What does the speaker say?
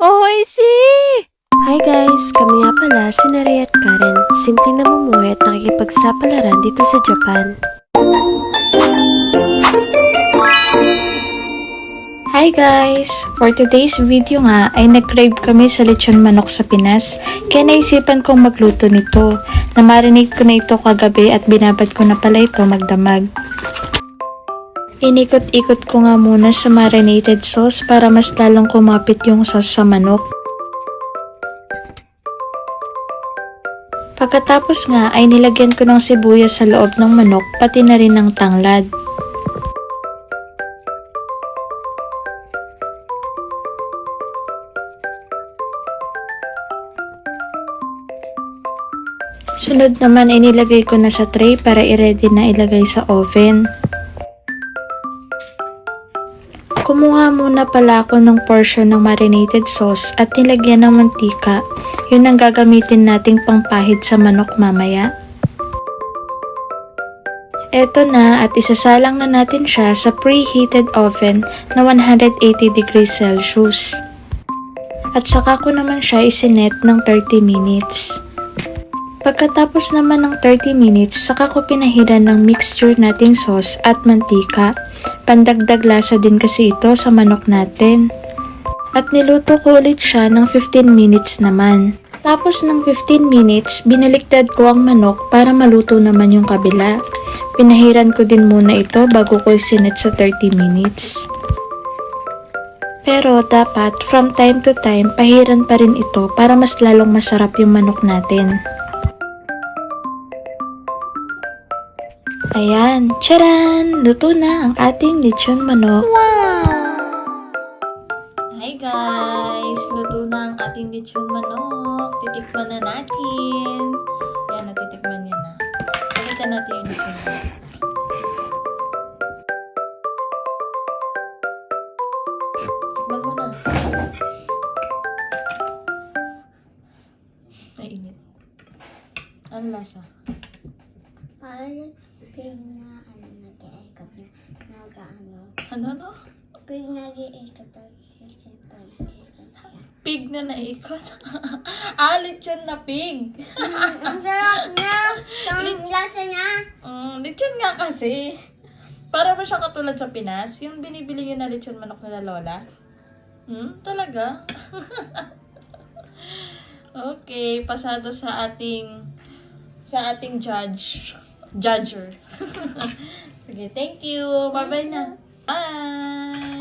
Oishi! Hi guys! Kami nga pala si Nare at Karen. Simpleng namumuhay at nakikipagsapalaran dito sa Japan. Hi guys! For today's video nga ay nag-crave kami sa lechon manok sa Pinas. Kaya naisipan kong magluto nito. Na-marinate ko na ito kagabi at binabad ko na pala ito magdamag. Inikot-ikot ko nga muna sa marinated sauce para mas lalong kumapit yung sauce sa manok. Pagkatapos nga ay nilagyan ko ng sibuyas sa loob ng manok pati na rin ng tanglad. Sunod naman ay nilagay ko na sa tray para i-ready na ilagay sa oven. Kumuha muna pala ako ng portion ng marinated sauce at nilagyan ng mantika. Yun ang gagamitin nating pangpahid sa manok mamaya. Eto na at isasalang na natin siya sa preheated oven na 180 degrees Celsius. At saka ko naman siya isinet ng 30 minutes. Pagkatapos naman ng 30 minutes, saka ko pinahiran ng mixture nating sauce at mantika. Pandagdag lasa din kasi ito sa manok natin. At niluto ko ulit siya ng 15 minutes naman. Tapos ng 15 minutes, binaliktad ko ang manok para maluto naman yung kabila. Pinahiran ko din muna ito bago ko isinet sa 30 minutes. Pero dapat from time to time, pahiran pa rin ito para mas lalong masarap yung manok natin. Ayan, charan! Luto na ang ating lechon manok. Hi guys! Luto na ang ating lechon manok. Titikman na natin. Ayan, natitikman niya na. Pakita natin yung lechon manok. Tikman mo na. Nainit. Ano lasa? Parang pig na ano, nag-iikot na, nag-ano, Ano no? pig nag-iikot at sisipan. Pig na naikot. ah, lechon na pig. Ang sarap niya! Ang lasa niya! Mm, lechon nga kasi. Para ba siya katulad sa Pinas? Yung binibili nyo na lechon manok nila lola? Hmm, talaga? okay, pasado sa ating sa ating judge. Judger. Sige, thank you. Bye-bye na. Bye!